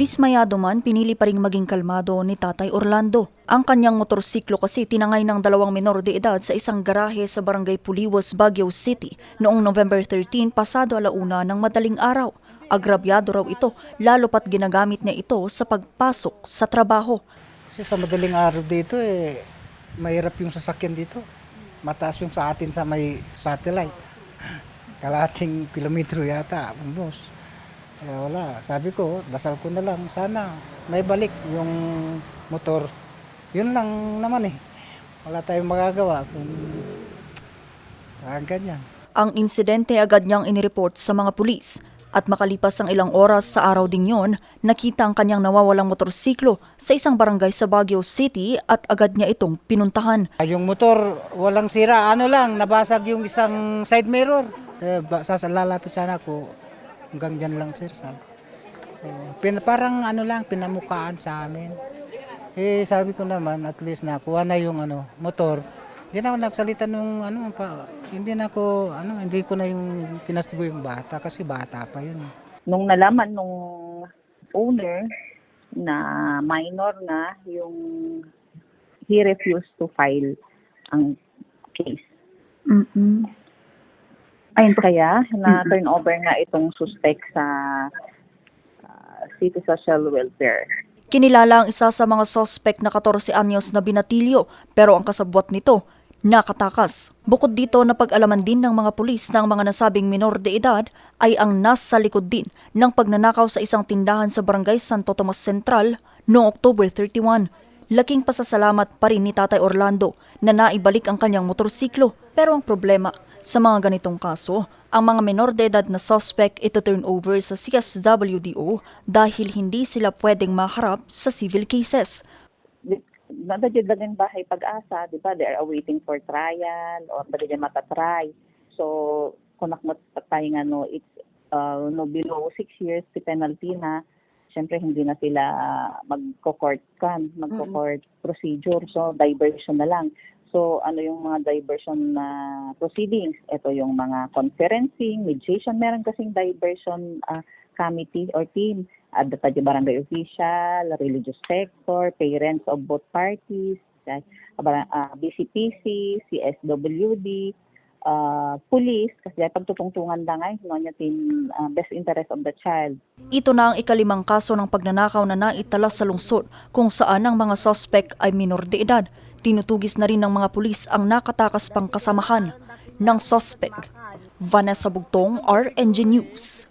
Dismayado man, pinili pa ring maging kalmado ni Tatay Orlando. Ang kanyang motorsiklo kasi tinangay ng dalawang menor de edad sa isang garahe sa barangay Puliwas, Baguio City noong November 13 pasado alauna ng madaling araw. Agrabyado raw ito, lalo pat ginagamit niya ito sa pagpasok sa trabaho. Kasi sa madaling araw dito eh, mahirap yung sasakyan dito. Mataas yung sa atin sa may satellite. Kalahating kilometro yata, almost. Kaya wala, sabi ko, dasal ko na lang, sana may balik yung motor. Yun lang naman eh. Wala tayong magagawa kung ah, ganyan. Ang insidente agad niyang inireport sa mga pulis at makalipas ang ilang oras sa araw ding yon, nakita ang kanyang nawawalang motorsiklo sa isang barangay sa Baguio City at agad niya itong pinuntahan. Ah, Yung motor, walang sira. Ano lang, nabasag yung isang side mirror. Eh, lalapit sana ako. Hanggang dyan lang, sir. Sabi. So, pin, parang ano lang, pinamukaan sa amin. Eh, sabi ko naman, at least na kuha na yung ano, motor. Hindi na ako nagsalita nung ano, pa, hindi na ako, ano, hindi ko na yung pinastigo yung bata kasi bata pa yun. nung nalaman nung owner na minor na yung he refused to file ang case. Ayun kaya na turn over nga itong suspect sa ah, City Social Welfare. Kinilala ang isa sa mga sospek na 14 anyos na binatilyo pero ang kasabwat nito nakatakas. Bukod dito napag-alaman din ng mga pulis na ang mga nasabing minor de edad ay ang nasa likod din ng pagnanakaw sa isang tindahan sa barangay Santo Tomas Central noong October 31. Laking pasasalamat pa rin ni Tatay Orlando na naibalik ang kanyang motorsiklo. Pero ang problema, sa mga ganitong kaso, ang mga menor de edad na suspect ito turn over sa CSWDO dahil hindi sila pwedeng maharap sa civil cases. Nadadya lang bahay pag-asa, di ba? They are awaiting for trial or ba din matatry. So, kung nakmat tayo nga no, it's uh, no below six years si penalty na Siyempre, hindi na sila magko-court kan, magko-court procedure. So, diversion na lang. So, ano yung mga diversion na proceedings? Ito yung mga conferencing, mediation. Meron kasing diversion ah, committee or team. At the barangay official, religious sector, parents of both parties, uh, BCPC, CSWD, uh, police, kasi pagtutungtungan lang ay no, niya tin ah, best interest of the child. Ito na ang ikalimang kaso ng pagnanakaw na naitala sa lungsod kung saan ang mga suspect ay minor de edad. Tinutugis na rin ng mga pulis ang nakatakas pang kasamahan ng suspect. Vanessa Bugtong, RNG News.